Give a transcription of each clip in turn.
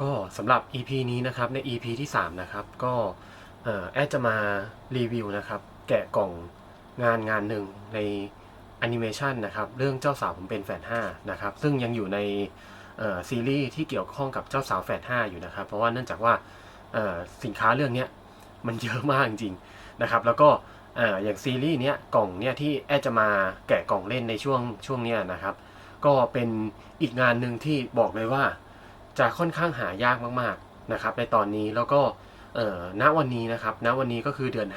ก็สำหรับ EP นี้นะครับใน EP ที่ 3 นะครับก็แอดจะมารีวิวนะครับ แกะกล่องงานงานหนึ่งในแอนิเมชันนะครับ เรื่องเจ้าสาวผมเป็นแฝด5นะครับ ซึ่งยังอยู่ในซีรีส์ที่เกี่ยวข้องกับเจ้าสาวแฝด5อยู่นะครับ เพราะว่าเนื่องจากว่าสินค้าเรื่องนี้มันเยอะมากจริงๆนะครับ แล้วก็เอ่ออย่างซีรีส์เนี้ยกล่องเนี้ยที่แอดจะมาแกะกล่องเล่นในช่วงช่วงเนี้ยนะครับ ก็เป็นอีกงานหนึ่งที่บอกเลยว่า จะค่อนข้างหายากมากๆนะครับ ในตอนนี้แล้วก็เออณวันนี้นะครับณวันนี้ก็คือเดือน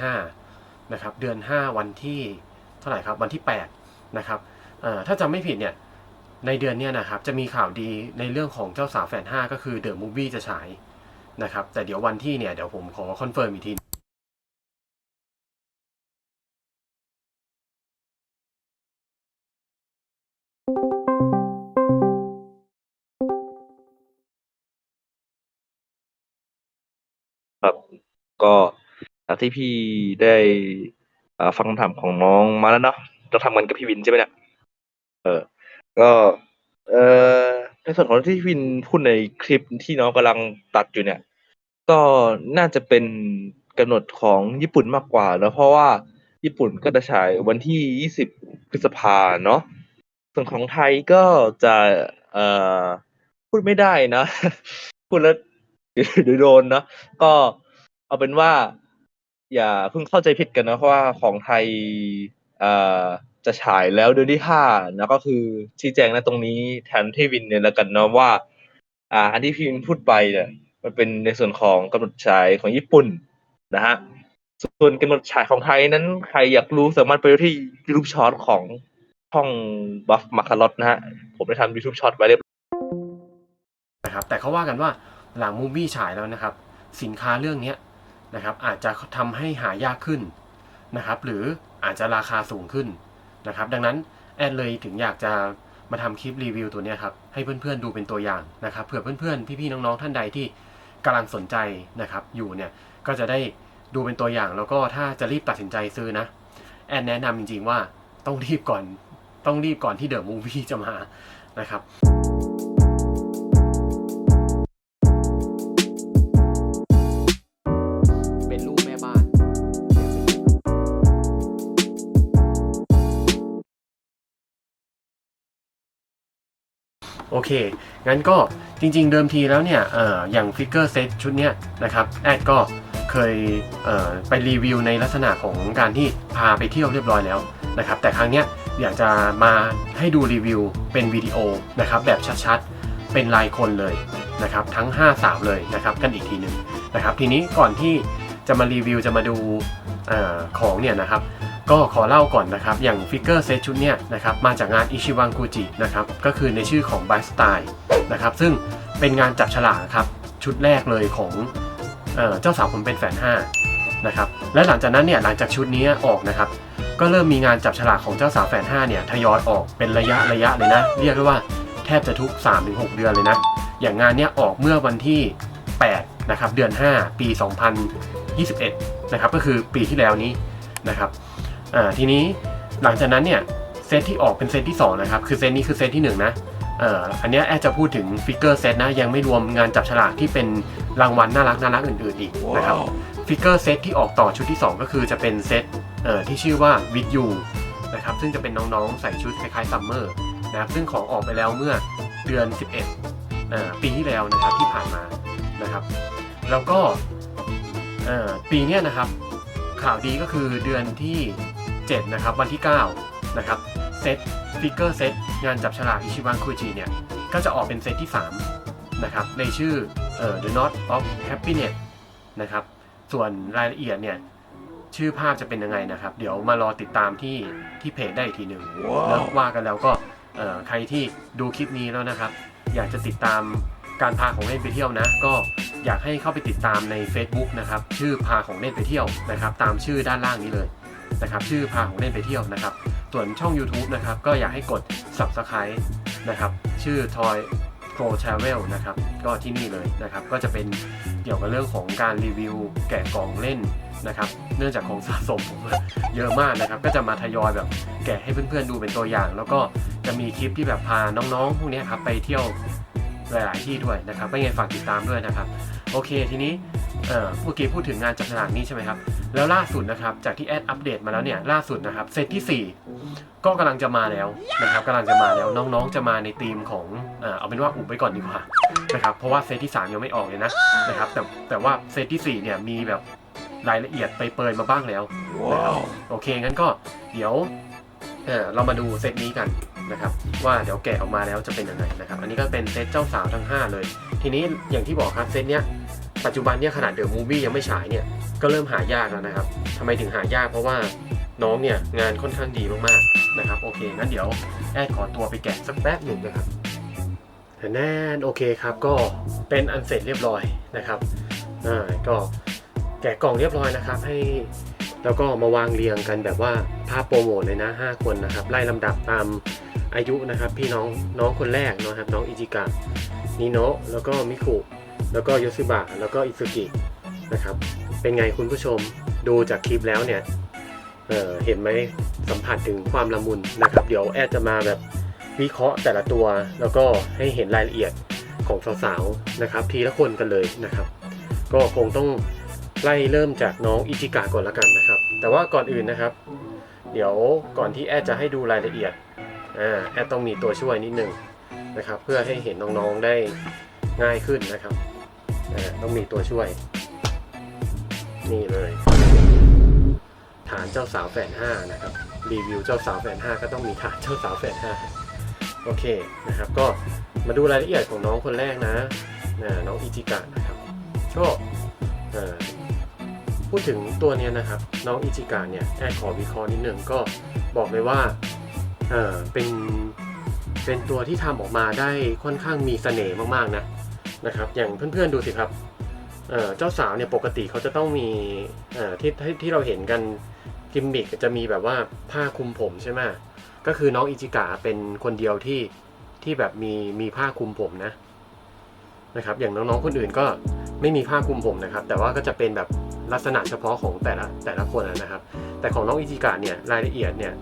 5นะครับเดือน 5 วันที่เท่าไหร่ครับวันที่8นะครับเออถ้าจำไม่ผิดเนี่ยในเดือนเนี้ยนะครับจะมีข่าวดีในเรื่องของเจ้าสาวแฟน5ก็คือเดอะมูฟวี่จะฉายนะครับแต่เดี๋ยววันที่เนี่ยเดี๋ยวผมขอคอนเฟิร์มอีกที ก็จากที่พี่ได้อ่าฟังคำถามของน้องมาแล้วเนาะเราทำกันกับพี่วินใช่ไหมเนี่ยเออ ก็เอ่อในส่วนของที่พี่วินพูดในคลิปที่น้องกำลังตัดอยู่เนี่ย ก็น่าจะเป็นกำหนดของญี่ปุ่นมากกว่าเนอะเพราะว่าญี่ปุ่นก็จะฉายวันที่ 20 พฤษภาเนาะส่วนของไทยก็จะเอ่อพูดไม่ได้นะ พูดแล้วเดี๋ยวโดนเนาะก็ เอาเป็นว่า อย่าเพิ่งเข้าใจผิดกันนะเพราะว่าของไทยเอ่อจะฉายแล้วเดือนที่ห้านะก็คือชี้แจงนะตรงนี้แทนที่วินเนี่ยแล้วกันเนาะว่า อ่า อันที่พี่วินพูดไปเนี่ยมันเป็นในส่วนของกำหนดฉายของญี่ปุ่นนะฮะส่วนกำหนดฉายของไทยนั้นใครอยากรู้สามารถไปดูที่ยูทูบช็อตของช่องบัฟมาคารอตนะฮะ ผมได้ทำยูทูบช็อตไว้เรียบนะครับแต่เขาว่ากันว่าหลังมูฟวี่ฉายแล้วนะครับ สินค้าเรื่องเนี้ย นะครับอาจจะทำให้หายากขึ้นนะครับหรืออาจจะราคาสูงขึ้นนะครับดังนั้นแอดเลยถึงอยากจะมาทำคลิปรีวิวตัวนี้ครับให้เพื่อนๆดูเป็นตัวอย่างนะครับเผื่อเพื่อนๆพี่ๆน้องๆท่านใดที่กำลังสนใจนะครับอยู่เนี่ยก็จะได้ดูเป็นตัวอย่างแล้วก็ถ้าจะรีบตัดสินใจซื้อนะแอดแนะนำจริงๆว่าต้องรีบก่อนต้องรีบก่อนที่เดอะมูฟวี่จะมานะครับ เค งั้นก็จริงๆเดิมทีแล้วเนี่ยอออย่างฟิกเกอร์เซตชุดนี้นะครับแอดก็เคยเไปรีวิวในลักษณะของการที่พาไปเที่ยวเรียบร้อยแล้วนะครับแต่ครั้งเนี้ยอยากจะมาให้ดูรีวิวเป็นวิดีโอนะครับแบบชัดๆ เป็นรายคนเลยนะครับทั้ง5 3เลยนะครับกันอีกทีหนึ่งนะครับทีนี้ก่อนที่จะมารีวิวจะมาดูเออของเนี่ยนะครับ ก็ขอเล่าก่อนนะครับ อย่างฟิกเกอร์เซตชุดเนี่ยนะครับมาจากงานอิชิวังกูจินะครับก็คือในชื่อของ b y Style นะครับซึ่งเป็นงานจับฉลากครับชุดแรกเลยของเออเจ้าสาวผมเป็นแฟน5นะครับและหลังจากนั้นเนี่ยหลังจากชุดนี้ออกนะครับก็เริ่มมีงานจับฉลากของเจ้าสาวแฟน5เนี่ยทยอยออกเป็นระยะระยะเลยนะ เรียกได้ว่าแทบจะทุก 3-6 เดือนเลยนะ อย่างงานเนี้ยออกเมื่อวันที่ 8 นะครับ เดือน 5 ปี 2021 นะครับ ก็คือปีที่แล้วนี้นะครับ อ่าทีนี้หลังจากนั้นเนี่ยเซตที่ออกเป็นเซตที่2นะครับคือเซตนี้คือเซตที่ 1 นะเอ่ออันเนี้ยแอดจะพูดถึงฟิกเกอร์เซตนะยังไม่รวมงานจับฉลากที่เป็นรางวัลน่ารักน่ารักอื่นๆอีกนะครับฟิกเกอร์เซตที่ออกต่อชุดที่ 2 ก็คือจะเป็นเซตเอ่อที่ชื่อว่า with you นะครับซึ่งจะเป็นน้องๆใส่ชุดคล้ายๆซัมเมอร์นะครับซึ่งของออกไปแล้วเมื่อเดือน 11เอ่อปีที่แล้วนะครับที่ผ่านมานะครับ แล้วก็เอ่อปีเนี้ยนะครับข่าวดีก็คือเดือนที่ 7 นะครับ วันที่ 9 นะครับเซตฟิกเกอร์เซตงานจับฉลากอิชิบังคุจิเนี่ย ก็จะออกเป็นเซตที่ 3 นะครับ ในชื่อเอ่อ The Knot of Happiness นะครับ ส่วนรายละเอียดเนี่ย ชื่อภาพจะเป็นยังไงนะครับ เดี๋ยวมารอติดตามที่ที่เพจได้อีกทีหนึ่งแล้วว่ากันแล้วก็เอ่อใครที่ดูคลิปนี้แล้วนะครับ อยากจะติดตามการพาของเล่นไปเที่ยวนะ ก็อยากให้เข้าไปติดตามใน Facebook นะครับ ชื่อพาของเล่นไปเที่ยวนะครับ ตามชื่อด้านล่างนี้เลย นะครับชื่อพาของเล่นไปเที่ยวนะครับ ส่วนช่อง YouTube นะครับก็อยากให้กด Subscribe นะครับชื่อ Toy Pro Travel นะครับก็ที่นี่เลยนะครับก็จะเป็นเกี่ยวกับเรื่องของการรีวิวแกะกล่องเล่นนะครับเนื่องจากของสะสมผมเยอะมากนะครับ ก็จะมาทยอยแบบแกะให้เพื่อนๆดูเป็นตัวอย่าง แล้วก็จะมีคลิปที่แบบพาน้องๆ พวกนี้ครับไปเที่ยวหลายๆที่ด้วยนะครับก็ยังไงฝากติดตามด้วยนะครับ โอเคทีนี้เอ่อเมื่อกี้พูดถึงงานจับฉลากนี้ใช่ไหมครับ แล้วล่าสุดนะครับจากที่แอดอัปเดตมาแล้วเนี่ยล่าสุดนะครับเซตที่ 4 ก็กำลังจะมาแล้วนะครับกำลังจะมาแล้วน้องๆจะมาในธีมของเอ่อเอาเป็นว่าอุบไว้ก่อนดีกว่านะครับเพราะว่าเซตที่ 3 ยังไม่ออกเลยนะนะครับแต่แต่ว่าเซตที่4เนี่ยมีแบบรายละเอียดไปเปิดมาบ้างแล้วนะครับโอเคงั้นก็เดี๋ยวเอ่อเรามาดูเซตนี้กันนะครับว่าเดี๋ยวแกะออกมาแล้วจะเป็นยังไงนะครับอันนี้ก็เป็นเซตเจ้าสาวทั้ง 5 เลย ทีนี้อย่างที่บอกครับเซตเนี้ยปัจจุบันเนี่ยขนาดเดอะมูวี่ยังไม่ฉายเนี่ยก็เริ่มหายากแล้วนะครับทำไมถึงหายากเพราะว่าน้องเนี่ยงานค่อนข้างดีมากๆนะครับโอเคงั้นเดี๋ยวแอดขอตัวไปแกะสักแป๊บหนึ่งนะครับแน่นโอเคครับก็เป็นอันเสร็จเรียบร้อยนะครับอ่าก็แกะกล่องเรียบร้อยนะครับ ให้แล้วก็มาวางเรียงกันแบบว่าภาพโปรโมทเลยนะ 5 คนนะครับไล่ลำดับตามอายุนะครับ พี่น้องน้องคนแรกนะครับน้องอิจิกะ นิโนะแล้วก็มิคุแล้วก็โยซิบะแล้วก็อิซุกินะครับ เป็นไงคุณผู้ชมดูจากคลิปแล้วเนี่ยเเห็นไหมสัมผัสถึงความละมุนนะครับ เดี๋ยวแอดจะมาแบบวิเคราะห์แต่ละตัว แล้วก็ให้เห็นรายละเอียดของสาวๆนะครับ ทีละคนกันเลยนะครับ ก็คงต้องไล่เริ่มจากน้องอิจิกะก่อนละกันนะครับ แต่ว่าก่อนอื่นนะครับ เดี๋ยวก่อนที่แอดจะให้ดูรายละเอียดอแอดต้องมีตัวช่วยนิดนึง นะครับ เพื่อให้เห็นน้องๆได้ง่ายขึ้นนะครับต้องมีตัวช่วย นี่เลย ฐานเจ้าสาวแฝดห้านะครับรีวิวเจ้าสาวแฝดห้าก็ต้องมีฐานเจ้าสาวแฝดห้าโอเคนะครับ ก็มาดูรายละเอียดของน้องคนแรกนะน,น้องอิจิกะนะครับก็เอ่อพูดถึงตัวเนี้ยนะครับ น้องอิจิกะเนี่ยแอดขอวิเคราะห์นิดนึงก็บอกเลยว่าเเป็น เป็นตัวที่ทำออกมาได้ค่อนข้างมีเสน่ห์มากๆนะนะครับ อย่างเพื่อนๆดูสิครับเจ้าสาวเนี่ยปกติเขาจะต้องมีที่ที่ที่เราเห็นกันกิมมิกจะมีแบบว่าผ้าคลุมผมใช่ไหมก็คือน้องอิจิกะเป็นคนเดียวที่ที่แบบมีมีผ้าคลุมผมนะนะครับ อย่างน้องๆคนอื่นก็ไม่มีผ้าคลุมผมนะครับ แต่ว่าก็จะเป็นแบบลักษณะเฉพาะของแต่ละแต่ละคนนะครับ แต่ของน้องอิจิกะเนี่ยรายละเอียดเนี่ย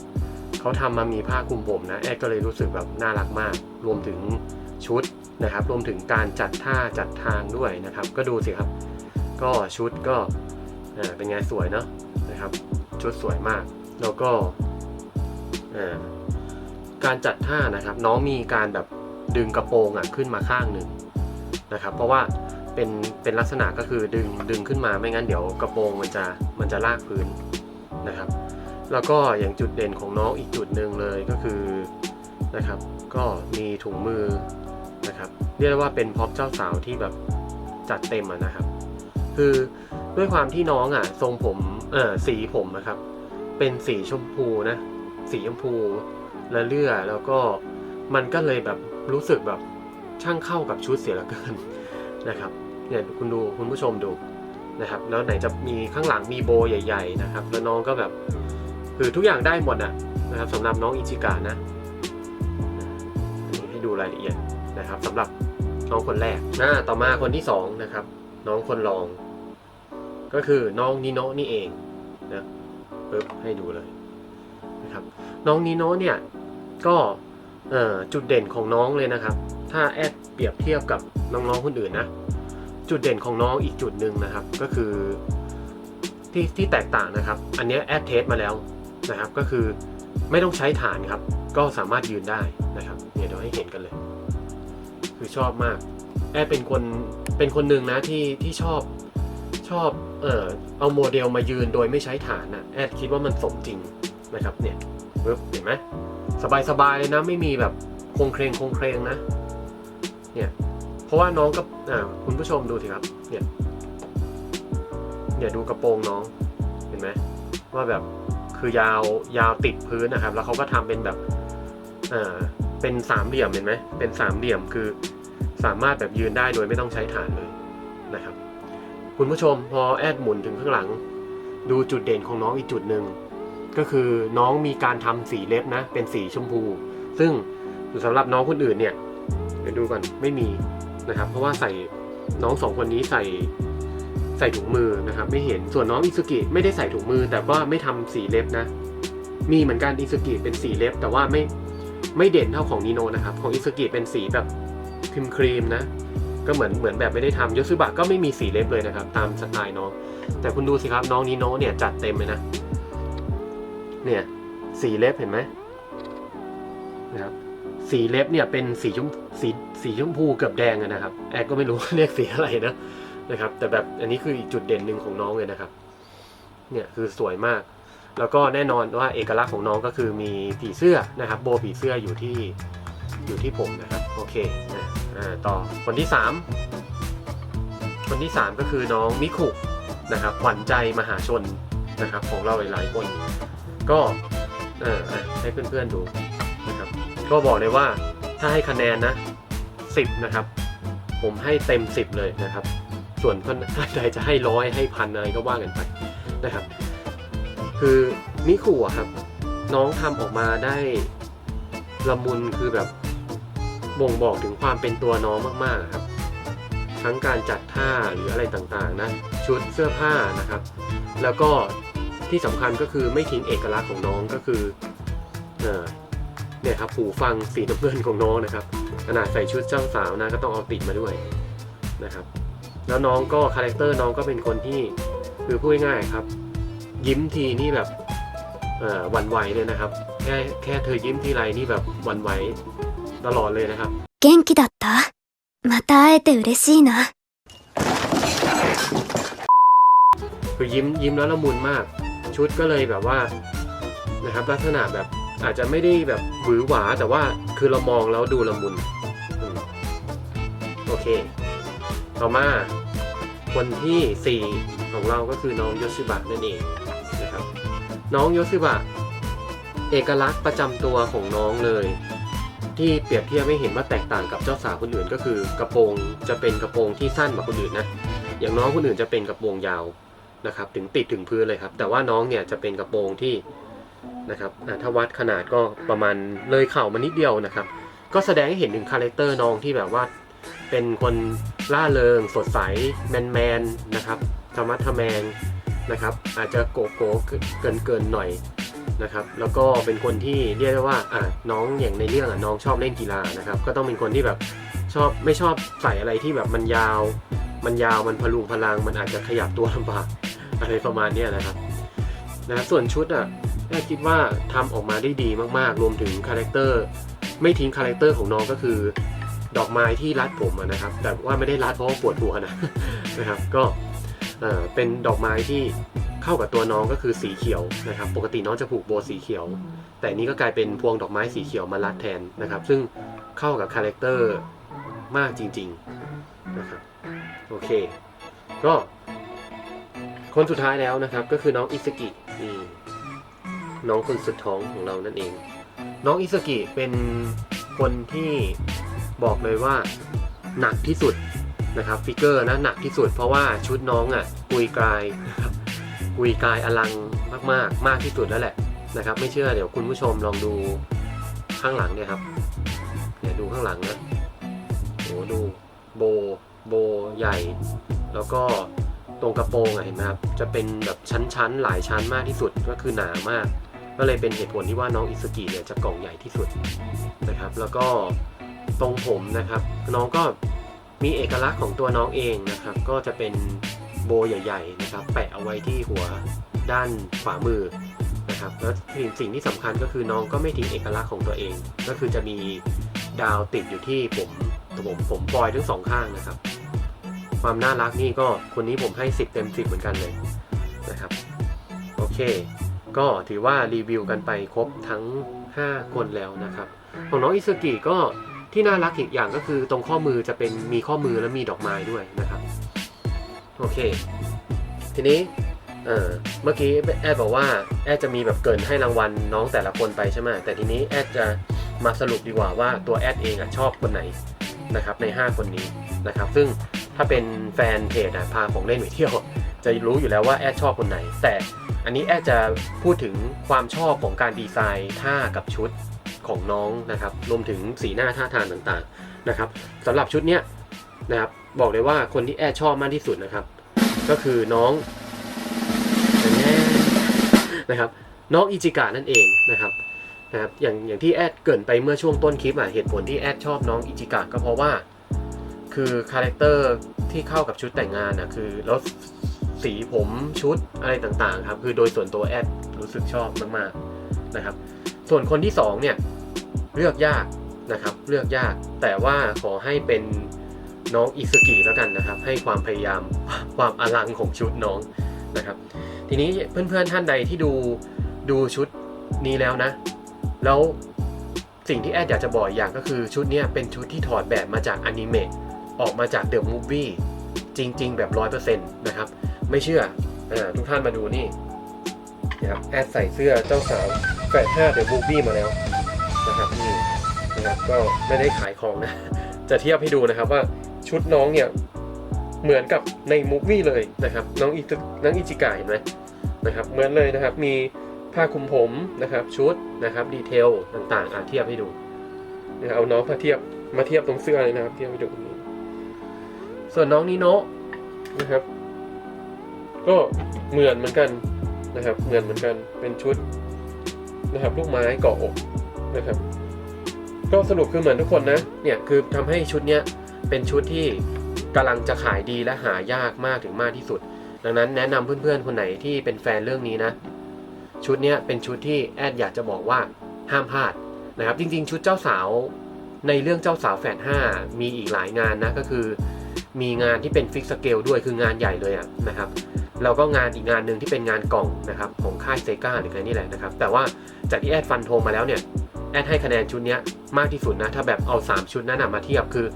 เขาทำมามีผ้าคลุมผมนะแอดก็เลยรู้สึกแบบน่ารักมาก รวมถึงชุดนะครับ รวมถึงการจัดท่าจัดทางด้วยนะครับ ก็ดูสิครับ ก็ชุดก็อ่าเป็นไงสวยเนาะนะครับ ชุดสวยมาก แล้วก็อ่าการจัดท่านะครับ น้องมีการแบบดึงกระโปรงอะขึ้นมาข้างหนึ่งนะครับ เพราะว่าเป็นเป็นลักษณะก็คือดึงดึงขึ้นมาไม่งั้นเดี๋ยวกระโปรงมันจะมันจะลากพื้นนะครับ แล้วก็อย่างจุดเด่นของน้องอีกจุดหนึ่งเลยก็คือนะครับ ก็มีถุงมือนะครับ เรียกว่าเป็นพ็อปเจ้าสาวที่แบบจัดเต็มนะครับ คือด้วยความที่น้องอะทรงผมเออสีผมนะครับ เป็นสีชมพูนะ สีชมพูและเลื่อแล้วก็มันก็เลยแบบรู้สึกแบบช่างเข้ากับชุดเสียเหลือเกินนะครับเนี่ยคุณดูคุณผู้ชมดูนะครับ แล้วไหนจะมีข้างหลังมีโบใหญ่ ๆ นะครับ แล้วน้องก็แบบ คือทุกอย่างได้หมดอะนะครับสำหรับน้องอิจิกะนะอันนี้ให้ดูรายละเอียดนะครับสำหรับน้องคนแรกหน้าต่อมาคนที่สองนะครับน้องคนรอง ก็คือน้องนิโนะนี่เองนะปึ๊บให้ดูเลยนะครับน้องนิโนะเนี่ยก็จุดเด่นของน้องเลยนะครับ ถ้าแอดเปรียบเทียบกับน้องๆคนอื่นนะจุดเด่นของน้องอีกจุดหนึ่งนะครับ ก็คือที่ที่แตกต่างนะครับ อันนี้แอดเทสมาแล้ว นะครับ ก็คือไม่ต้องใช้ฐานครับ ก็สามารถยืนได้นะครับเนี่ยเดี๋ยวให้เห็นกันเลย คือชอบมากแอดเป็นคนเป็นคนหนึ่งนะที่ที่ชอบชอบเออเอาโมเดลมายืนโดยไม่ใช้ฐานนะแอดคิดว่ามันสมจริงนะครับเนี่ยปึ๊บเห็นไหมสบายๆเลยนะไม่มีแบบคงเครงคงเครงนะเนี่ยเพราะว่าน้องกับอ่าคุณผู้ชมดูสิครับเนี่ยอย่าดูกระโปรงน้องเห็นไหมว่าแบบ คือยาวยาวติดพื้นนะครับ แล้วเขาก็ทำเป็นแบบอ่าเป็นสามเหลี่ยมเห็นไหมเป็นสามเหลี่ยมคือสามารถแบบยืนได้โดยไม่ต้องใช้ฐานเลยนะครับ คุณผู้ชมพอแอดหมุนถึงข้างหลัง ดูจุดเด่นของน้องอีกจุดหนึ่งก็คือน้องมีการทำสีเล็บนะ เป็นสีชมพู ซึ่งสำหรับน้องคนอื่นเนี่ยเดี๋ยวดูก่อนไม่มีนะครับ เพราะว่าใส่น้องสองคนนี้ใส่ ใส่ถุงมือนะครับไม่เห็นส่วนน้องอิสุกิไม่ได้ใส่ถุงมือ แต่ว่าไม่ทำสีเล็บนะ มีเหมือนกันอิสุกิเป็นสีเล็บ แต่ว่าไม่ไม่เด่นเท่าของนิโนนะครับ ของอิสุกิเป็นสีแบบครีมครีมนะ ก็เหมือนเหมือนแบบไม่ได้ทำยสึบะก็ไม่มีสีเล็บเลยนะครับ ตามสไตล์น้อง แต่คุณดูสิครับน้องนิโนเนี่ยจัดเต็มเลยนะ เนี่ยสีเล็บเห็นไหมนะครับสีเล็บเนี่ยเป็นสีชมสีสีชมพูเกือบแดงนะครับ แอดก็ไม่รู้เรียกสีอะไรนะ นะครับ แต่แบบอันนี้คืออีกจุดเด่นหนึ่งของน้องเลยนะครับ เนี่ยคือสวยมาก แล้วก็แน่นอนว่าเอกลักษณ์ของน้องก็คือมีผีเสื้อนะครับ โบผีเสื้ออยู่ที่อยู่ที่ผมนะครับ โอเคนะอ่าต่อคนที่สามคนที่สามก็คือน้องมิคุนะครับขวัญใจมหาชนนะครับ ของเราหลายๆคน ก็เออให้เพื่อนๆดูนะครับ ก็บอกเลยว่าถ้าให้คะแนนนะสิบนะครับ ผมให้เต็มสิบเลยนะครับ ส่วนคนท่านใดจะให้ร้อยให้พันอะไรก็ว่ากันไปนะครับ คือมิคุอะครับ น้องทำออกมาได้ละมุนคือแบบบ่งบอกถึงความเป็นตัวน้องมากๆครับ ทั้งการจัดท่าหรืออะไรต่างๆนะชุดเสื้อผ้านะครับ แล้วก็ที่สำคัญก็คือไม่ทิ้งเอกลักษณ์ของน้องก็คือเออเนี่ยครับหูฟังสีน้ำเงินของน้องนะครับขนาดใส่ชุดเจ้าสาวนะก็ต้องเอาติดมาด้วยนะครับ แล้วน้องก็คาแรคเตอร์น้องก็เป็นคนที่คือพูดง่ายๆครับ ยิ้มทีนี่แบบเอ่อหวันไหวเลยนะครับ แค่แค่เธอยิ้มทีไรนี่แบบหวันไหวตลอดเลยนะครับ 元気だったまた会えて嬉しいな。 คือยิ้มยิ้มแล้วละมุนมาก ชุดก็เลยแบบว่านะครับ ลักษณะแบบอาจจะไม่ได้แบบหวือหวา แต่ว่าคือเรามองแล้วดูละมุนอืมโอเค ต่อมาคนที่ 4 ของเราก็คือน้องโยชิบะนั่นเองนะครับ น้องโยชิบะเอกลักษณ์ประจำตัวของน้องเลย ที่เปรียบเทียบให้เห็นว่าแตกต่างกับเจ้าสาวคนอื่นก็คือกระโปรงจะเป็นกระโปรงที่สั้นกว่าคนอื่นนะอย่างน้องคนอื่นจะเป็นกระโปรงยาวนะครับถึงติดถึงพื้นเลยครับ แต่ว่าน้องเนี่ยจะเป็นกระโปรงที่นะครับถ้าวัดขนาดก็ประมาณเลยเข่ามานิดเดียวนะครับ ก็แสดงให้เห็นถึงคาแรคเตอร์น้องที่แบบว่า เป็นคนล่าเริงสดใสแมนแมนๆนะครับธรรมะทะแมงนะครับ อาจจะโกโก้เกินเกินๆหน่อยนะครับ แล้วก็เป็นคนที่เรียกได้ว่าอ่าน้องอย่างในเรื่องอะน้องชอบเล่นกีฬานะครับ ก็ต้องเป็นคนที่แบบชอบไม่ชอบใส่อะไรที่แบบมันยาว มันยาวมันพลุงพลัง มันอาจจะขยับตัวลำบากอะไรประมาณนี้นะครับนะส่วนชุดอะแค่คิดว่าทำออกมาได้ดีมากๆ รวมถึงคาแรคเตอร์ไม่ทิ้งคาแรคเตอร์ของน้องก็คือ ดอกไม้ที่รัดผมนะครับ แต่ว่าไม่ได้รัดเพราะว่าปวดหัวนะนะครับ ก็เป็นดอกไม้ที่เข้ากับตัวน้องก็คือสีเขียวนะครับ ปกติน้องจะผูกโบว์สีเขียว แต่นี้ก็กลายเป็นพวงดอกไม้สีเขียวมารัดแทนนะครับ ซึ่งเข้ากับคาแรคเตอร์มากจริงๆนะครับโอเค ก็ คนสุดท้ายแล้วนะครับ ก็คือน้องอิสกินี่น้องคนสุดท้องของเรานั่นเอง น้องอิสกิเป็นคนที่ บอกเลยว่าหนักที่สุดนะครับฟิกเกอร์นะหนักที่สุดเพราะว่าชุดน้องอะกุยกลายนะครับกุยกลายอลังมากๆมากที่สุดแล้วแหละนะครับ ไม่เชื่อเดี๋ยวคุณผู้ชมลองดูข้างหลังเนี่ยครับเนี่ยดูข้างหลังนะโอ้ดูโบโบใหญ่ แล้วก็ตรงกระโปรงอะเห็นไหมครับจะเป็นแบบชั้นๆ หลายชั้นมากที่สุดก็คือหนามาก ก็เลยเป็นเหตุผลที่ว่าน้องอิสกิเนี่ยจะกล่องใหญ่ที่สุดนะครับ แล้วก็ ตรงผมนะครับ น้องก็มีเอกลักษณ์ของตัวน้องเองนะครับ ก็จะเป็นโบใหญ่ๆนะครับ แปะเอาไว้ที่หัวด้านขวามือนะครับแล้วสิ่งที่สำคัญก็คือน้องก็ไม่ทิ้งเอกลักษณ์ของตัวเอง ก็คือจะมีดาวติดอยู่ที่ผมผมผมปลอยทั้งสองข้างนะครับ ความน่ารักนี่ก็คนนี้ผมให้ 10 เต็ม 10 เหมือนกันเลยนะครับ โอเค ก็ถือว่ารีวิวกันไปครบทั้ง 5 คนแล้วนะครับ ของน้องอิสกิก็ ที่น่ารักอีกอย่างก็คือตรงข้อมือจะเป็นมีข้อมือและมีดอกไม้ด้วยนะครับ โอเค ทีนี้เออเมื่อกี้แอดบอกว่าแอดจะมีแบบเกินให้รางวัลน้องแต่ละคนไปใช่ไหมแต่ทีนี้แอดจะมาสรุปดีกว่าว่าตัวแอดเองอะชอบคนไหนนะครับใน 5 คนนี้นะครับ ซึ่งถ้าเป็นแฟนเพจอะพาของเล่นไปเที่ยว จะรู้อยู่แล้วว่าแอดชอบคนไหน แต่อันนี้แอดจะพูดถึงความชอบของการดีไซน์ท่ากับชุด ของน้องนะครับรวมถึงสีหน้าท่าทางต่างๆนะครับสำหรับชุดเนี้ยนะครับบอกเลยว่าคนที่แอดชอบมากที่สุดนะครับ ก็คือน้องน่นะครับน้องอิจิกะนั่นเองนะครับนะครับอย่างอย่างที่แอดเกินไปเมื่อช่วงต้นคลิปอะเหตุผลที่แอดชอบน้องอิจิกะก็เพราะว่า คือคาแรคเตอร์ที่เข้ากับชุดแต่งงานนะคือแล้วสีผมชุดอะไรต่างๆครับคือโดยส่วนตัวแอดรู้สึกชอบมากๆนะครับ ส่วนคนที่สองเนี่ย เลือกยากนะครับเลือกยากแต่ว่าขอให้เป็นน้องอิซุกิแล้วกันนะครับ ให้ความพยายามความอลังของชุดน้องนะครับ ทีนี้เพื่อนๆท่านใดที่ดูดูชุดนี้แล้วนะ แล้วสิ่งที่แอดอยากจะบอกอย่างก็คือชุดนี้เป็นชุดที่ถอดแบบมาจากอนิเมะออกมาจากเดอะมูฟวี่จริง ๆ แบบร้อยเปอร์เซ็นต์นะครับ ไม่เชื่ออทุกท่านมาดูนี่นะครับแอดใส่เสื้อเจ้าสาวแฝดห้าเดอะมูฟวี่มาแล้วนะครับ นะครับก็ไม่ได้ขายของนะ จะเทียบให้ดูนะครับว่าชุดน้องเนี่ยเหมือนกับในมูฟวี่เลยนะครับ น้องอิตน้องอิจิกะเห็นไหมนะครับเหมือนเลยนะครับมีผ้าคลุมผมนะครับชุดนะครับดีเทลต่างๆอะเทียบให้ดูนะครับเอาน้องมาเทียบมาเทียบตรงเสื้อเลยนะครับ เทียบให้ดูนี่ส่วนน้องนิโนะนะครับ ก็เหมือนเหมือนกันนะครับ เหมือนเหมือนกันเป็นชุดนะครับลูกไม้เกาะอกนะครับ ก็สรุปคือเหมือนทุกคนนะ เนี่ยคือทำให้ชุดเนี้ยเป็นชุดที่กำลังจะขายดีและหายากมากถึงมากที่สุด ดังนั้นแนะนำเพื่อนๆ คนไหนที่เป็นแฟนเรื่องนี้นะ ชุดเนี้ยเป็นชุดที่แอดอยากจะบอกว่าห้ามพลาดนะครับจริงๆ ชุดเจ้าสาวในเรื่องเจ้าสาวแฝดห้ามีอีกหลายงานนะก็คือ มีงานที่เป็นฟิกสเกลด้วยคืองานใหญ่เลยอะนะครับแล้วก็งานอีกงานหนึ่งที่เป็นงานกล่องนะครับของค่ายเซกาหรืออะไรนี่แหละนะครับแต่ว่าจากที่แอดฟันธงมาแล้วเนี่ย แอดให้คะแนนชุดนี้มากที่สุดนะถ้าแบบเอา 3 ชุดนั้นมาเทียบคือ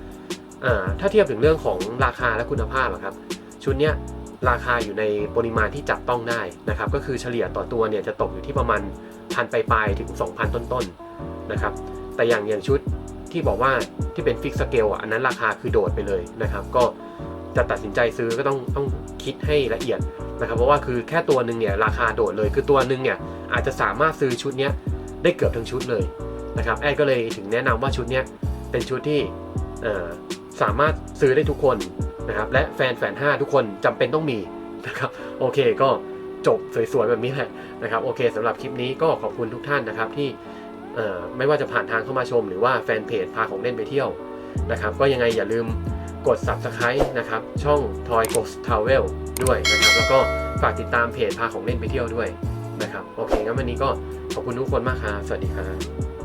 อถ้าเทียบถึงเรื่องของราคาและคุณภาพอะครับ ชุดนี้ราคาอยู่ในปริมาณที่จับต้องได้นะครับ ก็คือเฉลี่ยต่อตัวเนี่ยจะตกอยู่ที่ประมาณพันปลายๆถึง 2,000 ต้นๆนะครับ แต่อย่างอย่างชุดที่บอกว่าที่เป็นฟิกสเกลอะอันนั้นราคาคือโดดไปเลยนะครับ ก็จะตัดสินใจซื้อก็ต้องต้องคิดให้ละเอียดนะครับ เพราะว่าคือแค่ตัวหนึ่งเนี่ยราคาโดดเลย คือตัวหนึ่งเนี่ยอาจจะสามารถซื้อชุดนี้ได้เกือบทั้งชุดเลย นะครับแอดก็เลยถึงแนะนำว่าชุดนี้เป็นชุดที่สามารถซื้อได้ทุกคนนะครับและแฟนแฟนห้าทุกคนจำเป็นต้องมีนะครับโอเคก็จบสวยๆแบบนี้แหละนะครับโอเคสำหรับคลิปนี้ก็ขอบคุณทุกท่านนะครับที่ไม่ว่าจะผ่านทางเข้ามาชม หรือว่าแฟนเพจพาของเล่นไปเที่ยวนะครับก็ยังไงอย่าลืมกด subscribe นะครับช่อง Toy Ghost Travel ด้วยนะครับแล้วก็ฝากติดตามเพจพาของเล่นไปเที่ยวด้วยนะครับโอเคงั้นวันนี้ก็ขอบคุณทุกคนมากครับสวัสดีครับ